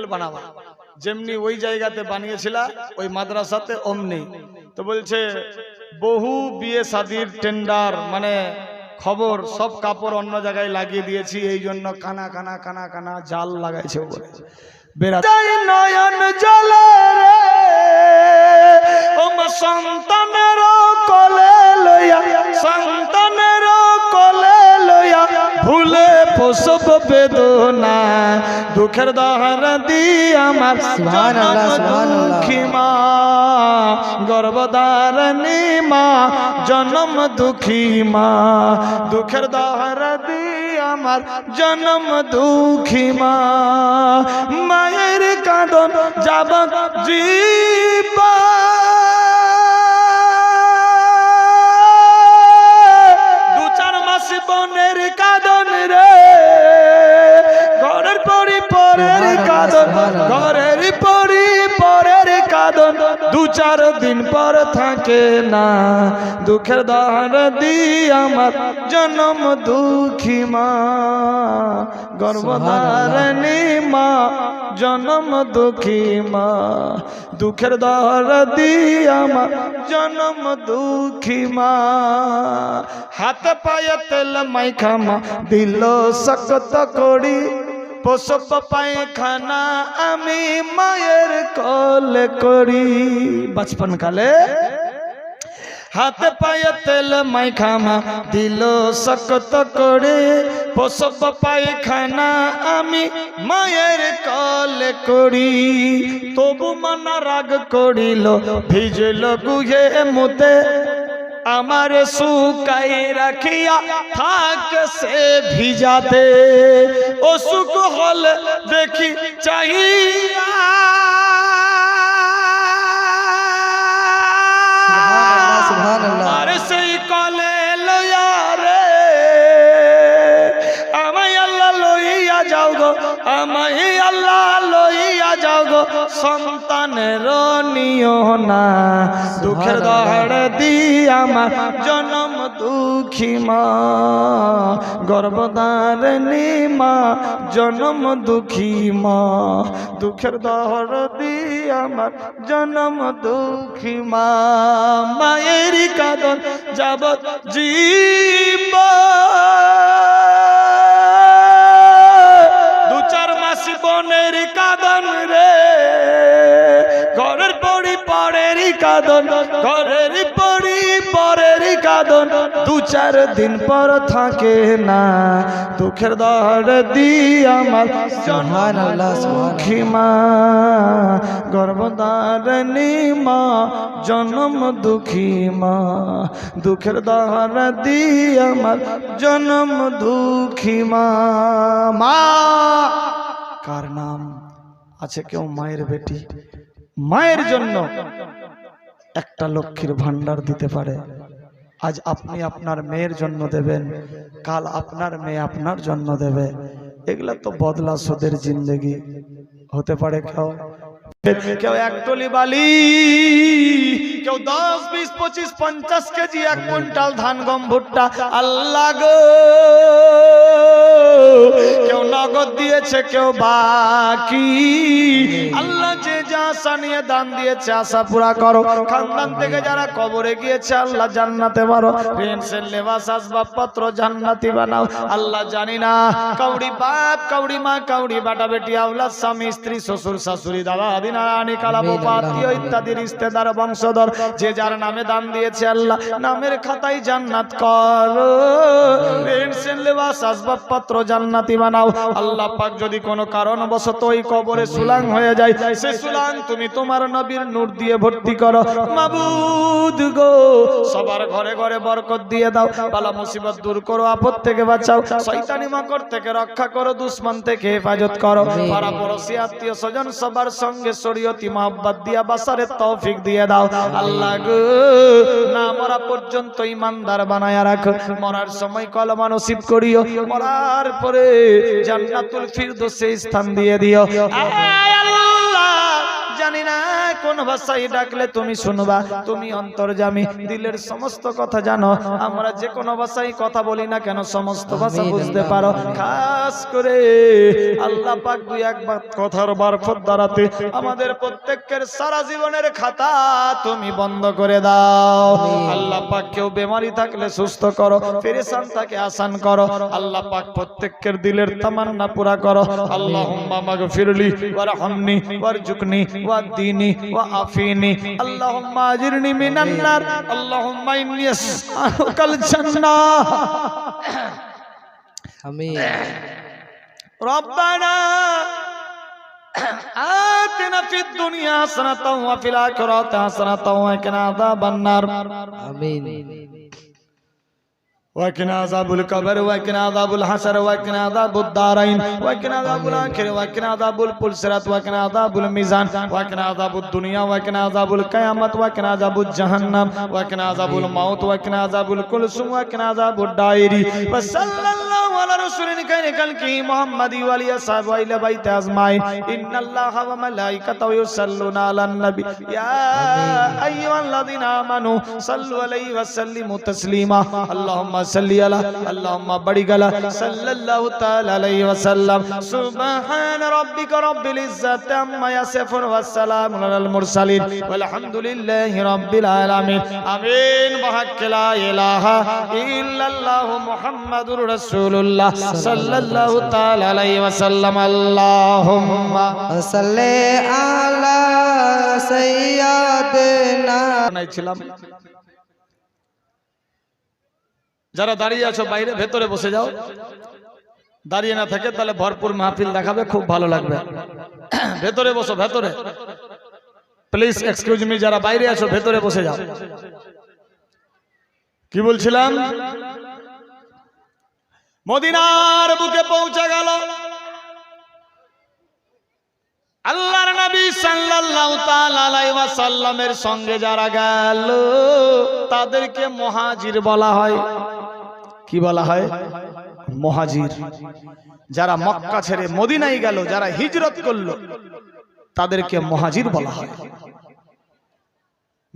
প্যান্ডেল বানাবা। যেমনি ওই জায়গাতে বানিয়েছিলা, ওই মাদ্রাসাতে অমনি। তো বলছে, বহু বিয়ে শাদির টেন্ডার মানে খবর, সব কাপড় অন্য জায়গায় লাগিয়ে দিয়েছি, এই জন্য কানা কানা কানা কানা জাল লাগাইছে বলে বেড়া নয়ন জলে রে প্রসব বেদনা দুঃখের দহর দি আমার। দুঃখী মা গর্ভধারণী মা জনম দুঃখী মা দুঃখের দহর দি আমার জনম দুঃখী মা মায়ের কাঁদন যাব জীবা দু চার দিন পর থাকে না। দুঃখের দহর দি আমার জনম দুঃখী মা। গর্ভধারণী মা, জনম দুঃখী মা। দুঃখের দহর দি আমার জনম দুঃখী মা। হাত পায়ে তেল মাইখা মা দিল শক্ত করি। প্রসব পায়খানা আমি মায়ের কল করি। বচপন কালে? হাতে পায়ে তেল মাইখামা দিল শক্ত করে। প্রসব পায়খানা আমি মায়ের কল করি। তবু মনা রাগ করিল, ভিজল গুহে মুতে। আমার সুকাই রাখিয়া থাক সে ভিজাতে অসুখ হল দেখি। চাহিয়া আর সেই কলে লইয়া রে আমায় আল্লাহ লইয়া যাও গো আমায় সন্তানের নিও না। দুঃখের দহড় দি আমার জনম দুঃখী মা। গর্ভধারণী মা, জনম দুঃখী মা। দুঃখের দহর দি আমার জনম দুঃখী মা। মায়ের কাদন যাবত জীব। দু চার মাস বনের কাদন রে। কাদন। ঘরের পরি পরের কাদন। দু চার দিন পর থাকে না। দুঃখের দহর দি আমার সুবহানাল্লাহ, দুঃখী মা জনম দুঃখী মা দুঃখের দহর দি আমার জনম দুঃখী মা মা! কার নাম? আছে কেউ মায়ের বেটি? মায়ের জন্য। একটা লক্ষ্মীর ভান্ডার দিতে পারে। আজ আপনি আপনার মেয়ের জন্য দেবেন, কাল আপনার মেয়ে আপনার জন্য দেবে। এগুলো তো বদলা সোদের জিন্দগি। হতে পারে কেউ? কেউ এক টলি বালি, কেউ দশ, বিশ, পঁচিশ, পঞ্চাশ কেজি এক কুইন্টাল ধান গম ভুট্টা আল্লাহ গো, কেউ নগদ দিয়েছে, কেউ বাকি। আল্লাহ যে যা আশা নিয়ে দান দিয়েছে, আশা পুরা করো। খানদান থেকে যারা কবরে গিয়েছে, আল্লাহ জান্নাতে মারো। পেন্সিল লেবাস, আসবাবপত্র জান্নাতি বানাও। আল্লাহ জানি না, কাউরি বাপ, কাউরি মা, কাউরি বাটা বেটি আউলা স্বামী, স্ত্রী, শ্বশুর, শাশুড়ি, দাদা আদি নারায়ণী কালা বোপা আত্মীয় ইত্যাদি রিস্তেদার বংশধর। যে যার নামে দান দিয়েছে আল্লাহ, নামের খাতায় জান্নাত করো। আসবাবপত্র জান্নাতি বানাও। আল্লাহ পাক যদি কোনো কারণবশত ওই কবরে সুলাং হয়ে যায়, সে সুলাং তুমি তোমার নবীর নূর দিয়ে ভর্তি করো। মাবুদ গো, সবার ঘরে ঘরে বরকত দিয়ে দাও। বালা মুসিবত দূর করো, আপদ থেকে বাঁচাও। শয়তানি মাকড় থেকে রক্ষা করো, দুশ্মন থেকে হেফাজত করো। পাড়া পড়োশি আত্মীয় স্বজন সবার সঙ্গে শরীয়তি মহব্বত দিয়া বাসারে তৌফিক দিয়ে দাও। আল্লাহ গো, না মরা পর্যন্ত ইমানদার বানায়া রাখ। মরার সময় কলমা নসিব করিও। মরার পরে জান্নাতুল ফিরদৌসে স্থান দিয়ে দিও। আল্লাহ। জানি না কোন ভাষায় ডাকলে তুমি শুনবা। তুমি অন্তর্জামী দিলের সমস্ত কথা জানো। আমরা যে কোনো ভাষায় কথা বলি না কেন সমস্ত ভাষা বুঝতে পারো। খাস করে আল্লাহ পাক দুই একবার কথার বারফত দ্বারাতে আমাদের প্রত্যেকের সারা জীবনের খাতা তুমি বন্ধ করে দাও। আল্লাহ পাক কেউ বেমারি থাকলে সুস্থ করো পেরেশান থাকে আসান করো। আল্লাহ পাক প্রত্যেকের দিলের তামান্না পুরা করো। আল্লাহুম্মা মাগফিরলি ওয়ারহামনি ওয়ারজুকনি واديني وعافيني اللهم اجرني من النار اللهم اني اسالك الجنه امين ربنا آتنا في الدنيا حسنة وفي الآخرة حسنة وقنا عذاب النار آمين وقنا عذاب القبر وقنا عذاب الحشر وقنا عذاب الدارين وقنا عذاب الآخر وقنا عذاب البلسرات وقنا عذاب الميزان وقنا عذاب الدنيا وقنا عذاب القيامة وقنا عذاب الجهنم وقنا عذاب الموت وقنا عذاب الكلسوم وقنا عذاب الدائري وصلى الله على رسول خير خلقه محمد وعلى اصحابه وعلى بيت اجمعين ان الله وملائكته يصلون على النبي يا ايها الذين امنوا صلوا عليه وسلموا تسليما اللهم صل على اللهم بارك على صلى الله تعالى عليه وسلم سبحان ربك رب العزه عما يصفون والسلام على المرسلين والحمد لله رب العالمين امين بحق لا اله الا الله محمد رسول الله صلى الله تعالى عليه وسلم اللهم সাল্লে আলা সাইয়্যিদিনা ছিলাম যারা দাঁড়িয়ে আছো বাইরে, ভেতরে বসে যাও। দাঁড়িয়ে না থাকে তাহলে ভরপুর মাহফিল দেখাবে, খুব ভালো লাগবে। ভেতরে বসো, ভেতরে। প্লিজ এক্সকিউজ মি যারা বাইরে আছো, ভেতরে বসে যাও। কি বলছিলাম? মদিনার বুকে পৌঁছে গেল। আল্লাহর নবী সাল্লাল্লাহু তাআলা আলাইহি ওয়াসাল্লামের সঙ্গে যারা গেল, তাদেরকে মুহাজির বলা হয়। কি বলা হয়? মুহাজির। যারা মক্কা ছেড়ে মদিনায় গেল, যারা হিজরত করল, তাদেরকে মুহাজির বলা হয়।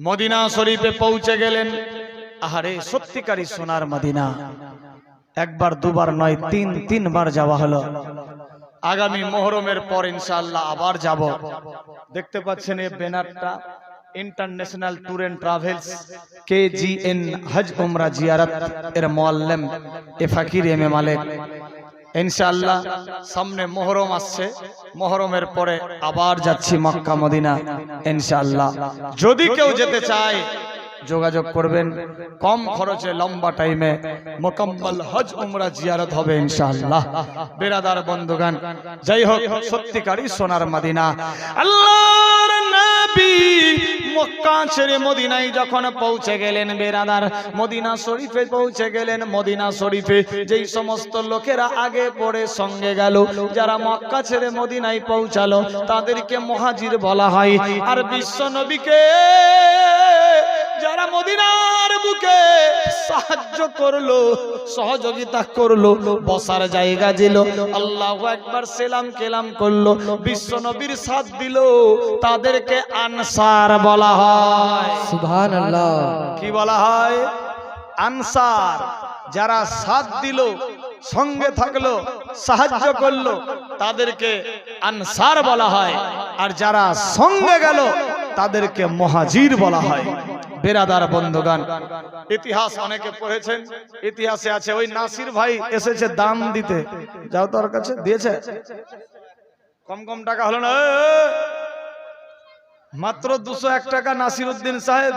মদিনা শরীফে পৌঁছে গেলেন। আহারে সত্যিকারী সোনার মদিনা। একবার, দুবার নয়, তিন, তিনবার যাওয়া হলো। আগামী মোহরমের পর ইনশাল্লাহ আবার যাব। দেখতে পাচ্ছেন এই ব্যানারটা। International tour and travels K G N হজ উমরা জিয়ারত এর মোয়াল্লেম এ ফাকির এম এ মালিক ইনশাআল্লাহ সামনে মোহরম আসছে মোহরমের পরে আবার যাচ্ছি মক্কা মদিনা ইনশাআল্লাহ যদি কেউ যেতে চায় যোগাযোগ করবেন কম খরচে লম্বা টাইমে মোকাম্মল হজ উমরা জিয়ারত হবে ইনশাআল্লাহ বেরাদার বন্ধুগান যাই হোক সত্যিকারই সোনার মদিনা আল্লাহর নবী মক্কা ছেড়ে মদিনায় যখন পৌঁছে গেলেন বেরাদার, মদিনা শরীফে পৌঁছে গেলেন। মদিনা শরীফে যেই সমস্ত লোকেরা আগে পরে সঙ্গে গেল, যারা মক্কা ছেড়ে মদিনায় পৌঁছালো, তাদেরকে মহাজির বলা হয়। আর বিশ্ব নবীকে মদিনার বুকে সাহায্য করল সহযোগিতা করল বসার জায়গা দিল। আল্লাহ একবার সেলাম কেলাম করল বিশ্ব নবীর সাথ দিল তাদেরকে আনসার বলা হয়। সুবহানাল্লাহ। কি বলা হয়? আনসার যারা সাথ দিল সঙ্গে থাকল সাহায্য করল তাদেরকে আনসার বলা হয়। আর যারা সঙ্গে গেল তাদেরকে মহাজির বলা হয়। বেরাদার বন্ধুগান ইতিহাস অনেকে পড়েছেন, ইতিহাসে আছে, ওই নাসির ভাই এসেছে দান দিতে। যাও তোর কাছে, দিয়েছে? কম কম টাকা হলো না। মাত্র দুশো এক টাকা নাসির উদ্দিন সাহেব,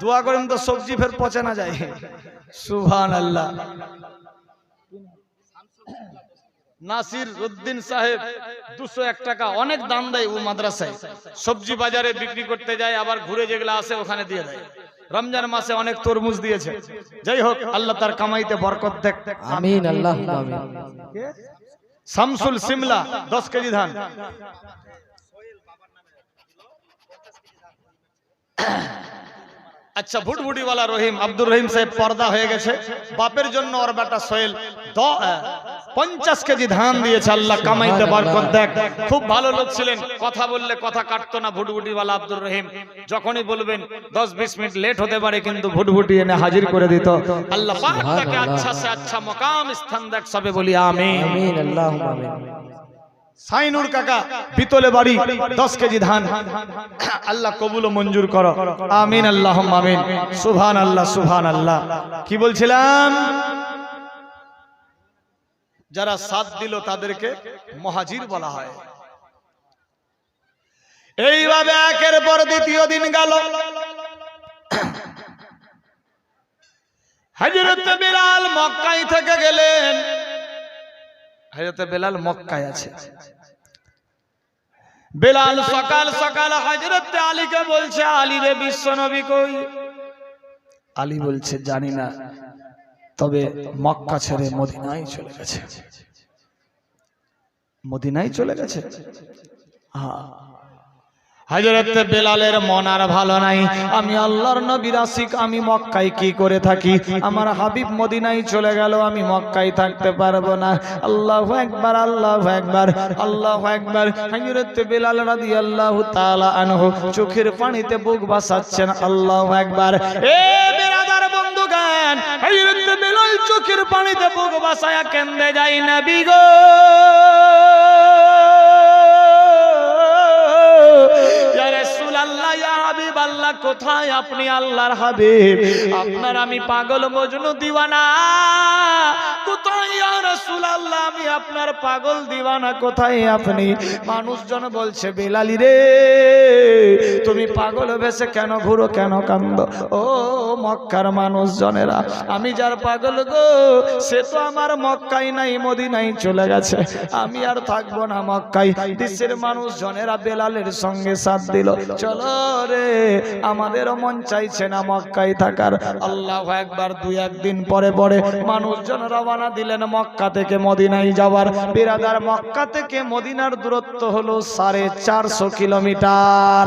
দোয়া করেন তো সবজি ফের পচে না যায়। সুভান আল্লাহ নাসির উদ্দিন সাহেব দুশো এক টাকা অনেক দাম দেয় ও মাদ্রাসায়। সবজি বাজারে বিক্রি করতে যায় আবার ঘুরে যেগুলো আসে ওখানে দিয়ে দেয়। রমজান মাসে অনেক তরমুজ দিয়েছে। যাই হোক আল্লাহ তার কামাইতে বরকত দেখ। আমিন আল্লাহ শামসুল সিমলা দশ কেজি ধান। আচ্ছা ভুটভুটিওয়ালা রহিম আব্দুর রহিম সাহেব পর্দা হয়ে গেছে। বাপের জন্য ওর বেটা সোহেল পঞ্চাশ কেজি ধান দিয়েছে আল্লাহ কামাইতে বরকত দেখ খুব ভালো লোক ছিলেন। কথা বললে কথা কাটতো না ভুটভুটিওয়ালা আব্দুর রহিম। যখনই বলবেন দশ বিশ মিনিট লেট হতে পারে কিন্তু ভুটভুটি এনে হাজির করে দিত। আল্লাহ পাক তাকে আচ্ছা সে আচ্ছা মকাম স্থান দেখ সবে বলি আমিন। আমিন সাইনুর কাকা পিতলে বাড়ি দশ কেজি ধান। আল্লাহ কবুল ও মঞ্জুর করো। আমিন আল্লাহ আমিন। সুভান আল্লাহ সুভান আল্লাহ কি বলছিলাম? যারা সাথ দিল তাদেরকে মহাজির বলা হয়। এইভাবে একের পর দ্বিতীয় দিন গেল। হজরত বিলাল মক্কাই থেকে গেলেন। হজরত বেলাল মক্কায় আছে। বেলাল সকাল সকাল হজরত আলীকে বলছে, আলী রে বিশ্ব নবী কই? আলী বলছে, জানি না। তবে মক্কা ছেড়ে মদিনায় চলে গেছে। মদিনায় চলে গেছে? হ্যাঁ বেলালের মন আর ভালো নাই। আমি আল্লাহর আমি মক্কায় কি করে থাকি? আমার হাবিব চলে গেল, আমি মক্কায় থাকতে পারব না। আল্লাহ একবার আল্লাহ একবার আল্লাহ একবার বেলাল রাদিয়াল্লাহু তাআলা আনহু চোখের পানিতে বুক বাসাচ্ছেন আল্লাহ একবার এ বন্ধুগান হজরত বেলাল চোখের পানিতে বুক বাসায় কেন্দে যাই না গো। রাসূলুল্লাহ, ইয়া হাবিবাল্লাহ, কোথায় আপনি আল্লাহর হাবিব? আপনার আমি পাগল মজনু দিওয়ানা। রাসূলুল্লাহ আমি আপনার পাগল দিওয়ানা কোথায় আপনি? মানুষজন বলছে, বেলালি রে, তুমি পাগল ভেসে কেন ঘুরো কেন, কান্দ? ও মক্কার মানুষজনেরা, আমি যার পাগল গো, সে তো আমার মক্কাই নাই মদিনাই চলে গেছে। আমি আর থাকব না মক্কাই দেশের মানুষজনেরা বেলালের সঙ্গে সাথ দিল। চলো রে, আমাদেরও মন চাইছে না মক্কাই থাকার। আল্লাহ একবার দুই একদিন পরে পরে মানুষজন রওনা দিলেন মক্কা থেকে মদিনায় যাওয়ার বিরাদার মক্কা থেকে মদিনার দূরত্ব হলো সাড়ে চারশো কিলোমিটার।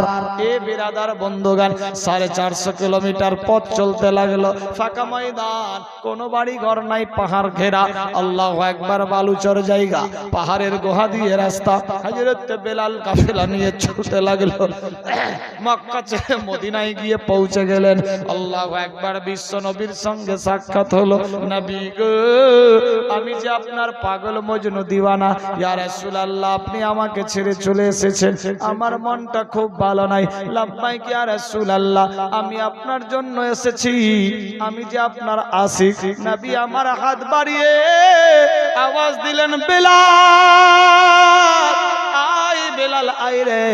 এ বিরাদার বন্ধুগান সাড়ে চারশো কিলোমিটার পথ চলতে লাগল। ফাঁকা ময়দান, কোনো বাড়ি ঘর নাই, পাহাড় ঘেরা। আল্লাহ একবার বালুচর জায়গা, পাহাড়ের গুহা দিয়ে রাস্তা। হাজরত বেলাল কাফেলা নিয়ে ছুটতে লাগল। মক্কা ছেড়ে মদিনায় গিয়ে পৌঁছে গেলেন। আল্লাহ একবার বিশ্ব নবীর সঙ্গে সাক্ষাৎ হলো। নবী গো, আমি যে আপনার পাগল মজনু দিওয়ানা। ইয়া রাসূলুল্লাহ, আপনি আমাকে ছেড়ে চলে এসেছেন। আমার মনটা খুব ভালো নাই। লাব্বাইক ইয়া রাসূলুল্লাহ, আমি আপনার জন্য এসেছি। আমি যে আপনার আশিক। নবী আমার হাত বাড়িয়ে আওয়াজ দিলেন, বেলাল। আয় বেলাল, আয় রে।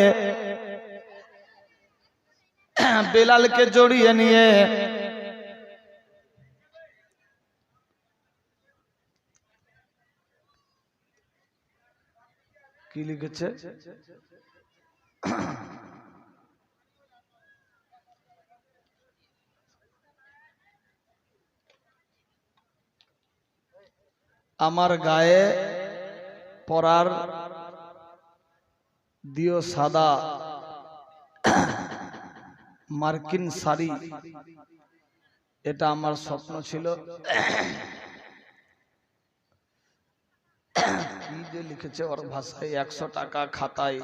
বেলালকে জড়িয়ে নিয়ে কি লিখেছে? আমার গায়ে পরার দিও সাদা মার্কিন শাড়ি। এটা আমার স্বপ্ন ছিল কি যে লিখেছে ওর ভাষায় একশো টাকা খাতায়।